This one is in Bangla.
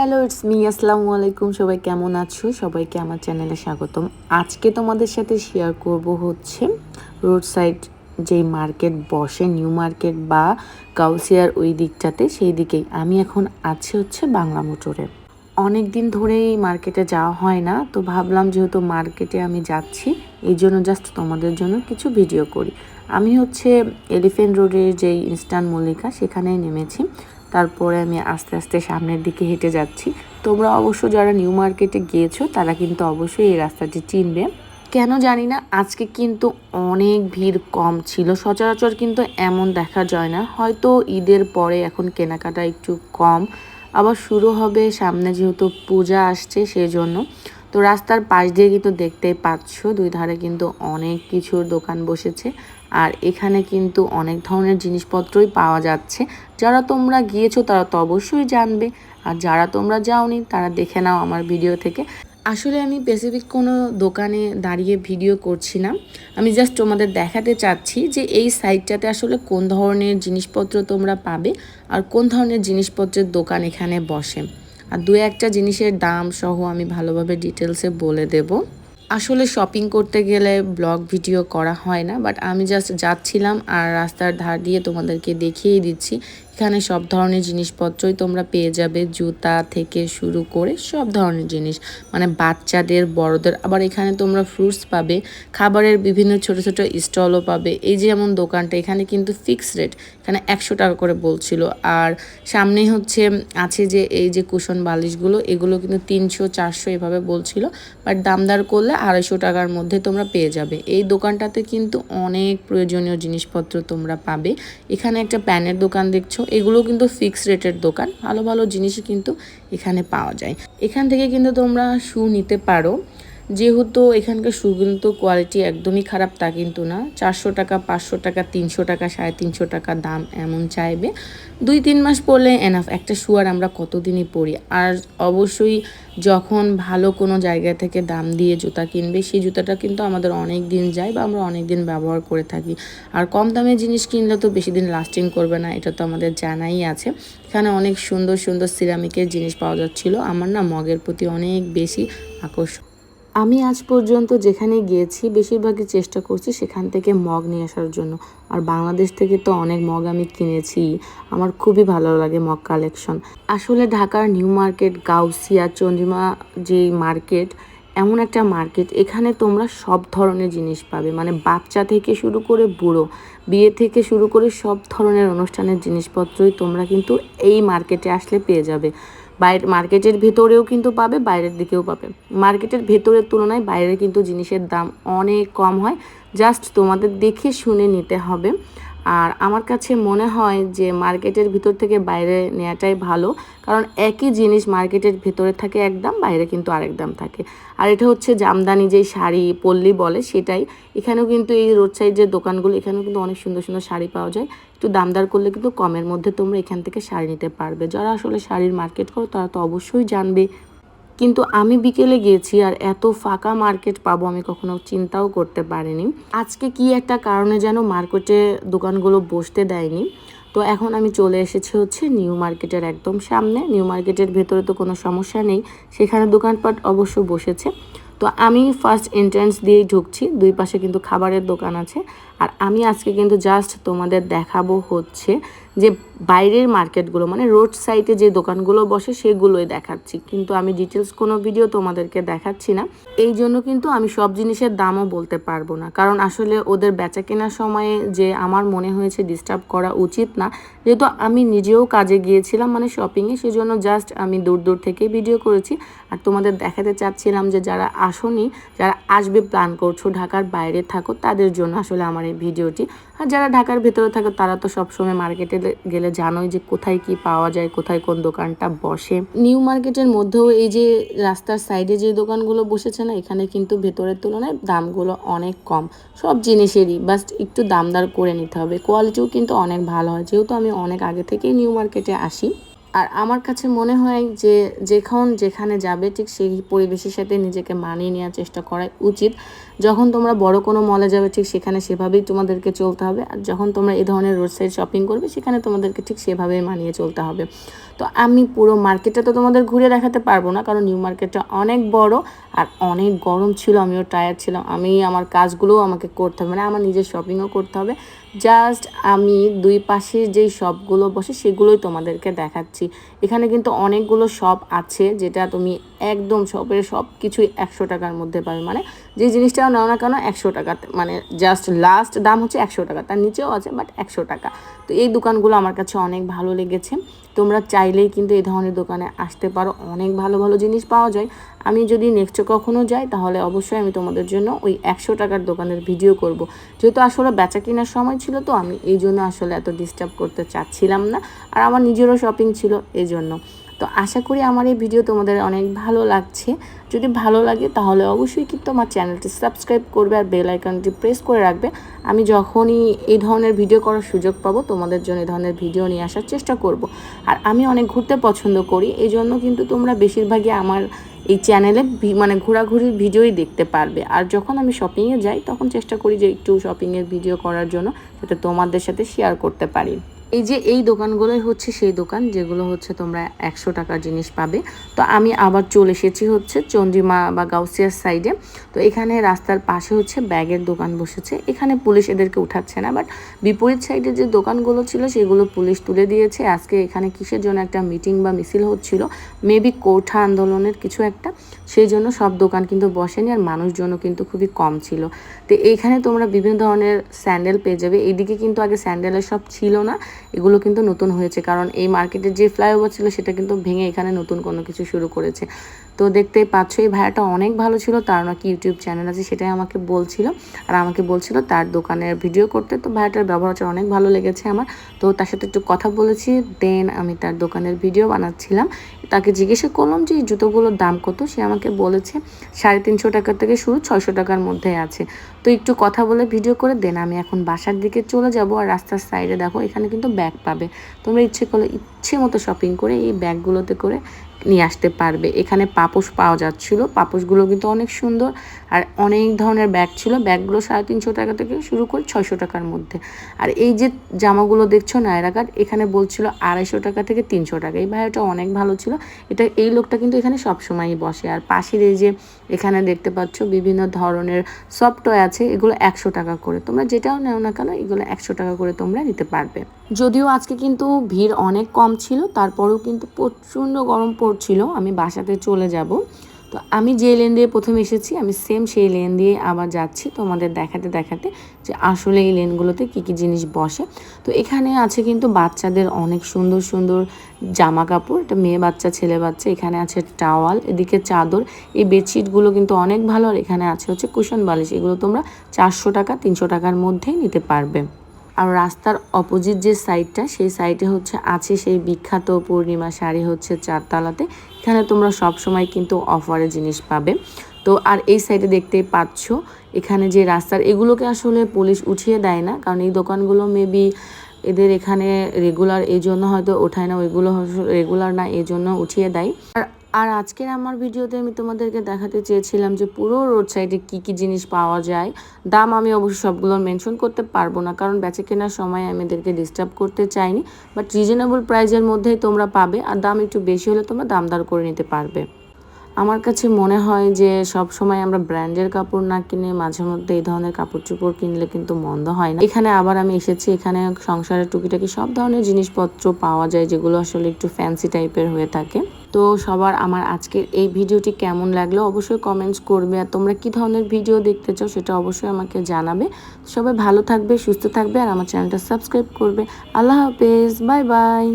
হ্যালো, ইটস মি, আসসালামু আলাইকুম। সবাই কেমন আছো? সবাইকে আমার চ্যানেলে স্বাগতম। আজকে তোমাদের সাথে শেয়ার করব হচ্ছে রোড সাইড যেই মার্কেট বসে নিউ মার্কেট বা কাউসিয়ার ওই দিকটাতে, সেই দিকেই। আমি এখন আছি হচ্ছে বাংলা মোটরে। অনেক দিন ধরেই মার্কেটে যাওয়া হয় না, তো ভাবলাম যেহেতু মার্কেটে আমি যাচ্ছি, এই জন্য জাস্ট তোমাদের জন্য কিছু ভিডিও করি। আমি হচ্ছে এলিফেন্ট রোডের যেই ইনস্ট্যান্ট মল্লিকা, সেখানেই নেমেছি। তারপরে আমি আস্তে আস্তে সামনের দিকে হেঁটে যাচ্ছি। তোমরা অবশ্য যারা নিউ মার্কেটে গিয়েছো, তারা কিন্তু অবশ্যই এই রাস্তাটি চিনবে। কেন জানি না, আজকে কিন্তু অনেক ভিড় কম ছিল। সচরাচর কিন্তু এমন দেখা যায় না। হয়তো ঈদের পরে এখন কেনাকাটা একটু কম। আবার শুরু হবে, সামনে যেহেতু পূজা আসছে সেই জন্য তো রাস্তার পাশ দিয়ে কিন্তু দেখতেই পাচ্ছ, দুই ধারে কিন্তু অনেক কিছুর দোকান বসেছে। আর এখানে কিন্তু অনেক ধরনের জিনিসপত্রই পাওয়া যাচ্ছে। যারা তোমরা গিয়েছো তারা তো অবশ্যই জানবে। আর যারা তোমরা যাওনি তারা দেখে নাও আমার ভিডিও থেকে। আসলে আমি স্পেসিফিক কোনো দোকানে দাঁড়িয়ে ভিডিও করছি না। আমি জাস্ট তোমাদের দেখাতে চাচ্ছি যে এই সাইটটাতে আসলে কোন ধরনের জিনিসপত্র তোমরা পাবে আর কোন ধরনের জিনিসপত্রের দোকান এখানে বসে। আর দু একটা জিনিসের দাম সহ আমি ভালোভাবে ডিটেলসে বলে দেব। আসলে শপিং করতে গেলে ব্লগ ভিডিও করা হয় না বাট আমি জাস্ট যাচ্ছিলাম আর রাস্তার ধার দিয়ে তোমাদেরকে দেখিয়ে দিচ্ছি এখানে সব ধরনের জিনিসপত্রই তোমরা পেয়ে যাবে। জুতা থেকে শুরু করে সব ধরনের জিনিস। মানে বাচ্চাদের, বড়দের, আবার এখানে তোমরা ফ্রুটস পাবে। খাবারের বিভিন্ন ছোট ছোট স্টলও পাবে। এই যে যেমন দোকানটা, এখানে কিন্তু ফিক্স রেট এখানে একশো টাকা করে বলছিল। আর সামনে হচ্ছে, আছে যে এই যে কুশন বালিশগুলো, এগুলো কিন্তু তিনশো, চারশো এভাবে বলছিল। বাট দামদার করলে আড়াইশো টাকার মধ্যে তোমরা পেয়ে যাবে। এই দোকানটাতে কিন্তু অনেক প্রয়োজনীয় জিনিসপত্র তোমরা পাবে। এখানে একটা প্যানের দোকান দেখছ এগুলো কিন্তু ফিক্স রেটের দোকান। ভালো ভালো জিনিসই কিন্তু এখানে পাওয়া যায়। এখান থেকে কিন্তু তোমরা শু নিতে পারো। যেহেতু এখানকার কিন্তু কোয়ালিটি একদমই খারাপ, তা কিন্তু না। চারশো টাকা, পাঁচশো টাকা, তিনশো টাকা, সাড়ে তিনশো টাকা দাম এমন চাইবে। দুই তিন মাস পরলে এনাফ একটা শু আর আমরা কতদিনই পরি? আর অবশ্যই যখন ভালো কোনো জায়গা থেকে দাম দিয়ে জুতা কিনবে, সেই জুতাটা কিন্তু আমাদের অনেক দিন যায় বা আমরা অনেক দিন ব্যবহার করে থাকি। আর কম দামে জিনিস কিনলে তো বেশি দিন লাস্টিং করবে না, এটা তো আমাদের জানাই আছে। এখানে অনেক সুন্দর সুন্দর সিরামিকের জিনিস পাওয়া যাচ্ছিল। আমার না মগের প্রতি অনেক বেশি আকর্ষণ। আমি আজ পর্যন্ত যেখানে গিয়েছি, বেশিরভাগই চেষ্টা করছি সেখান থেকে মগ নিয়ে আসার জন্য। আর বাংলাদেশ থেকে তো অনেক মগ আমি কিনেছি। আমার খুবই ভালো লাগে মগ কালেকশন আসলে ঢাকার নিউ মার্কেট, গাউসিয়া, চন্দ্রিমা যে মার্কেট, এমন একটা মার্কেট, এখানে তোমরা সব ধরনের জিনিস পাবে। মানে বাচ্চা থেকে শুরু করে বুড়ো, বিয়ে থেকে শুরু করে সব ধরনের অনুষ্ঠানের জিনিসপত্রই তোমরা কিন্তু এই মার্কেটে আসলে পেয়ে যাবে। বাইরে মার্কেটের ভেতরেও কিন্তু পাবে, বাইরের দিকেও পাবে। মার্কেটের ভেতরের তুলনায় বাইরে কিন্তু জিনিসের দাম অনেক কম হয়। জাস্ট তোমাদের দেখে শুনে নিতে হবে। আর আমার কাছে মনে হয় যে মার্কেটের ভিতর থেকে বাইরে নেওয়াটাই ভালো, কারণ একই জিনিস মার্কেটের ভেতরে থাকে এক দাম, বাইরে কিন্তু আরেক দাম থাকে। আর এটা হচ্ছে জামদানি যেই শাড়ি পল্লী বলে সেটাই। এখানেও কিন্তু এই রোড সাইড যে দোকানগুলো, এখানেও কিন্তু অনেক সুন্দর সুন্দর শাড়ি পাওয়া যায়। একটু দামদার করলে কিন্তু কমের মধ্যে তোমরা এখান থেকে শাড়ি নিতে পারবে। যারা আসলে শাড়ির মার্কেট করো, তারা তো অবশ্যই জানবে কিন্তু আমি বিকেলে গিয়েছি আর এত ফাঁকা মার্কেট পাবো আমি কখনো চিন্তাও করতে পারিনি। আজকে কি একটা কারণে যেন মার্কেটে দোকানগুলো বসতে দেয়নি। তো এখন আমি চলে এসেছি হচ্ছে নিউ মার্কেটের একদম সামনে। নিউ মার্কেটের ভেতরে তো কোনো সমস্যা নেই, সেখানে দোকানপাট অবশ্য বসেছে। তো আমি ফার্স্ট এন্ট্রান্স দিয়েই ঢুকছি, দুই পাশে কিন্তু খাবারের দোকান আছে। আর আমি আজকে কিন্তু জাস্ট তোমাদের দেখাবো হচ্ছে যে বাইরের মার্কেটগুলো মানে রোড সাইডে যে দোকানগুলো বসে সেগুলোই দেখাচ্ছি। কিন্তু আমি ডিটেলস কোনো ভিডিও তোমাদেরকে দেখাচ্ছি না। এই জন্য কিন্তু আমি সব জিনিসের দামও বলতে পারব না। কারণ আসলে ওদের বেচা কেনার সময়ে যে আমার মনে হয়েছে ডিস্টার্ব করা উচিত না। যেহেতু আমি নিজেও কাজে গিয়েছিলাম মানে শপিংয়ে সেজন্য জাস্ট আমি দূর দূর থেকে ভিডিও করেছি। আর তোমাদের দেখাতে চাচ্ছিলাম যে যারা আসনি, যারা আসবে প্ল্যান করছ, ঢাকার বাইরে থাকো, তাদের জন্য আসলে আমার এই ভিডিওটি আর যারা ঢাকার ভেতরে থাকে, তারা তো সবসময় মার্কেটে গেলে জানোই যে কোথায় কি পাওয়া যায়, কোথায় কোন দোকানটা বসে। নিউ মার্কেটের মধ্যেও এই যে রাস্তার সাইডে যে দোকানগুলো বসেছে না, এখানে কিন্তু ভেতরের তুলনায় দামগুলো অনেক কম। সব জিনিসেরই বাস একটু দামদার করে নিতে হবে। কোয়ালিটিও কিন্তু অনেক ভালো হয়। যেহেতু আমি অনেক আগে থেকেই নিউ মার্কেটে আসি। আর আমার কাছে মনে হয় যে যেখন যেখানে যাবে, ঠিক সেই পরিবেশের সাথে নিজেকে মানিয়ে নেওয়ার চেষ্টা করা উচিত। যখন তোমরা বড় কোনো মলে যাবে, ঠিক সেখানে সেভাবেই তোমাদেরকে চলতে হবে। আর যখন তোমরা এই ধরনের রোড সাইড শপিং করবে, সেখানে তোমাদেরকে ঠিক সেভাবেই মানিয়ে চলতে হবে। তো আমি পুরো মার্কেটটা তো তোমাদের ঘুরে দেখাতে পারব না, কারণ নিউ মার্কেটটা অনেক বড় আর অনেক গরম ছিল, আমিও টায়ার ছিলাম। আমি আমার কাজগুলোও আমাকে করতে হবে মানে আমার নিজের শপিংও করতে হবে। জাস্ট আমি দুই পাশে যেই শপগুলো বসে সেগুলোই তোমাদেরকে দেখাচ্ছি। এখানে কিন্তু অনেকগুলো শপ আছে যেটা তুমি একদম শপের সব কিছুই একশো টাকার মধ্যে পাবে। মানে যে জিনিসটাও নাও না কেন একশো টাকা। মানে জাস্ট লাস্ট দাম হচ্ছে একশো টাকা। তার নিচেও আছে বাট একশো টাকা। তো এই দোকানগুলো আমার কাছে অনেক ভালো লেগেছে। তোমরা চাইলেই কিন্তু এই ধরনের দোকানে আসতে পারো। অনেক ভালো ভালো জিনিস পাওয়া যায়। আমি যদি নেক্সট কখনো যাই, তাহলে অবশ্যই আমি তোমাদের জন্য ওই একশো টাকার দোকানের ভিডিও করব। যেহেতু আসলে বেচা কেনার সময় ছিল, তো আমি এই জন্য আসলে এত ডিস্টার্ব করতে চাচ্ছিলাম না। আর আমার নিজেরও শপিং ছিল এই জন্য তো আশা করি আমার এই ভিডিও তোমাদের অনেক ভালো লাগছে। যদি ভালো লাগে তাহলে অবশ্যই কিন্তু আমার চ্যানেলটি সাবস্ক্রাইব করবে আর বেল আইকনটি প্রেস করে রাখবে। আমি যখনই এই ধরনের ভিডিও করার সুযোগ পাবো তোমাদের জন্য এই ধরনের ভিডিও নিয়ে আসার চেষ্টা করব। আর আমি অনেক ঘুরতে পছন্দ করি এই জন্য কিন্তু তোমরা বেশিরভাগই আমার এই চ্যানেলে মানে ঘোরাঘুরির ভিডিওই দেখতে পারবে। আর যখন আমি শপিংয়ে যাই তখন চেষ্টা করি যে একটু শপিংয়ের ভিডিও করার জন্য সেটা তোমাদের সাথে শেয়ার করতে পারি। এই যে এই দোকানগুলোই হচ্ছে সেই দোকান যেগুলো হচ্ছে তোমরা একশো টাকার জিনিস পাবে। তো আমি আবার চলে এসেছি হচ্ছে চন্দ্রিমা বা গাউসিয়ার সাইডে তো এখানে রাস্তার পাশে হচ্ছে ব্যাগের দোকান বসেছে। এখানে পুলিশ এদেরকে উঠাচ্ছে না বাট বিপরীত সাইডে যে দোকানগুলো ছিল সেগুলো পুলিশ তুলে দিয়েছে। আজকে এখানে কিসের জন্য একটা মিটিং বা মিছিল হচ্ছিল মেবি কোঠা আন্দোলনের কিছু একটা। সেই জন্য সব দোকান কিন্তু বসেনি আর মানুষজনও কিন্তু খুবই কম ছিল। তো এইখানে তোমরা বিভিন্ন ধরনের স্যান্ডেল পেয়ে যাবে। এইদিকে কিন্তু আগে স্যান্ডেলের সব ছিল না। এগুলো কিন্তু নতুন হয়েছে, কারণ এই মার্কেটের যে ফ্লাইওভার ছিল সেটা কিন্তু ভেঙে এখানে নতুন কোনো কিছু শুরু করেছে। তো দেখতে পাচ্ছ, এই ভাইয়াটা অনেক ভালো ছিল, তার নাকি ইউটিউব চ্যানেল আছে, সেটাই আমাকে বলছিল। আর আমাকে বলছিল তার দোকানের ভিডিও করতে, তো ভাইয়াটার ব্যবহার অনেক ভালো লেগেছে আমার। তো তার সাথে একটু কথা বলেছি, দেন আমি তার দোকানের ভিডিও বানাচ্ছিলাম। তাকে জিজ্ঞাসা করলাম যে, এই জুতোগুলোর দাম কত? সে আমাকে বলেছে, সাড়ে তিনশো টাকা থেকে শুরু ছয়শো টাকার মধ্যে আছে। তো একটু কথা বলে ভিডিও করে দেন, আমি এখন বাসার দিকে চলে যাব আর রাস্তার সাইডে দেখো, এখানে কিন্তু ব্যাগ পাবে। তোমরা ইচ্ছে করলে, ইচ্ছে মতো শপিং করে এই ব্যাগগুলোতে করে নিয়ে আসতে পারবে। এখানে পাপোশ পাওয়া যাচ্ছিল। পাপোশগুলো কিন্তু অনেক সুন্দর আর অনেক ধরনের ব্যাগ ছিল। ব্যাগগুলো সাড়ে তিনশো টাকা থেকে শুরু করে ছয়শো টাকার মধ্যে। আর এই যে জামাগুলো দেখছ, নায়রা কাট এখানে বলছিল আড়াইশো টাকা থেকে তিনশো টাকা। এই ভাইয়াটা অনেক ভালো ছিল। এটা, এই লোকটা কিন্তু এখানে সবসময়ই বসে। আর পাশের এই যে এখানে দেখতে পাচ্ছ বিভিন্ন ধরনের সফটওয়্যার আছে, এগুলো একশো টাকা করে। তোমরা যেটাও নেও না কেন, এগুলো একশো টাকা করে তোমরা নিতে পারবে। যদিও আজকে কিন্তু ভিড় অনেক কম ছিল, তারপরেও কিন্তু প্রচণ্ড গরম পড়ছিল। আমি বাসাতে চলে যাব। তো আমি যে লেন দিয়ে প্রথম এসেছি, আমি সেম সেই লেন দিয়ে আবার যাচ্ছি তোমাদের দেখাতে দেখাতে যে আসলে এই লেনগুলোতে কী কী জিনিস বসে। তো এখানে আছে কিন্তু বাচ্চাদের অনেক সুন্দর সুন্দর জামা কাপড় এটা মেয়ে বাচ্চা, ছেলে বাচ্চা, এখানে আছে টাওয়াল এদিকে চাদর, এই বেডশিটগুলো কিন্তু অনেক ভালো আর এখানে আছে হচ্ছে কুশন বালিশ, এগুলো তোমরা চারশো টাকা, তিনশো টাকার মধ্যেই নিতে পারবে। আর রাস্তার অপোজিট যে সাইডটা সেই সাইডে হচ্ছে আছে সেই বিখ্যাত পূর্ণিমা শাড়ি হচ্ছে চারতলাতে এখানে তোমরা সব সময় কিন্তু অফারে জিনিস পাবে। তো আর এই সাইডে দেখতেই পাচ্ছ, এখানে যে রাস্তার, এগুলোকে আসলে পুলিশ উঠিয়ে দেয় না, কারণ এই দোকানগুলো মেবি এদের এখানে রেগুলার এই জন্য হয়তো ওঠায় না, ওইগুলো রেগুলার না, এই জন্য উঠিয়ে দেয়। আর আর আজকের আমার ভিডিওতে আমি তোমাদেরকে দেখাতে চেয়েছিলাম যে পুরো রোড সাইডে কী কী জিনিস পাওয়া যায়। দাম আমি অবশ্য সবগুলো মেনশন করতে পারব না, কারণ বেচে কেনার সময় আমি এদেরকে ডিস্টার্ব করতে চাইনি। বাট রিজনেবল প্রাইজের মধ্যেই তোমরা পাবে, আর দাম একটু বেশি হলে তোমরা দামদার করে নিতে পারবে। আমার কাছে মনে হয় যে সব সময় আমরা ব্র্যান্ডের কাপড় না কিনে মাঝে মধ্যে এই ধরনের কাপড় চোপড় কিনলে কিন্তু মন্দ হয় না। এখানে আবার আমি এসেছি, এখানে সংসারের টুকিটাকি সব ধরনের জিনিসপত্র পাওয়া যায়, যেগুলো আসলে একটু ফ্যান্সি টাইপের হয়ে থাকে। তো সবার আমার আজকের এই ভিডিওটি কেমন লাগল অবশ্যই কমেন্টস করবে। আর তোমরা কি ধরনের ভিডিও দেখতে চাও সেটা অবশ্যই আমাকে জানাবে। সবাই ভালো থাকবে, সুস্থ থাকবে আর আমার চ্যানেলটা সাবস্ক্রাইব করবে। আল্লাহ হাফেজ বাই বাই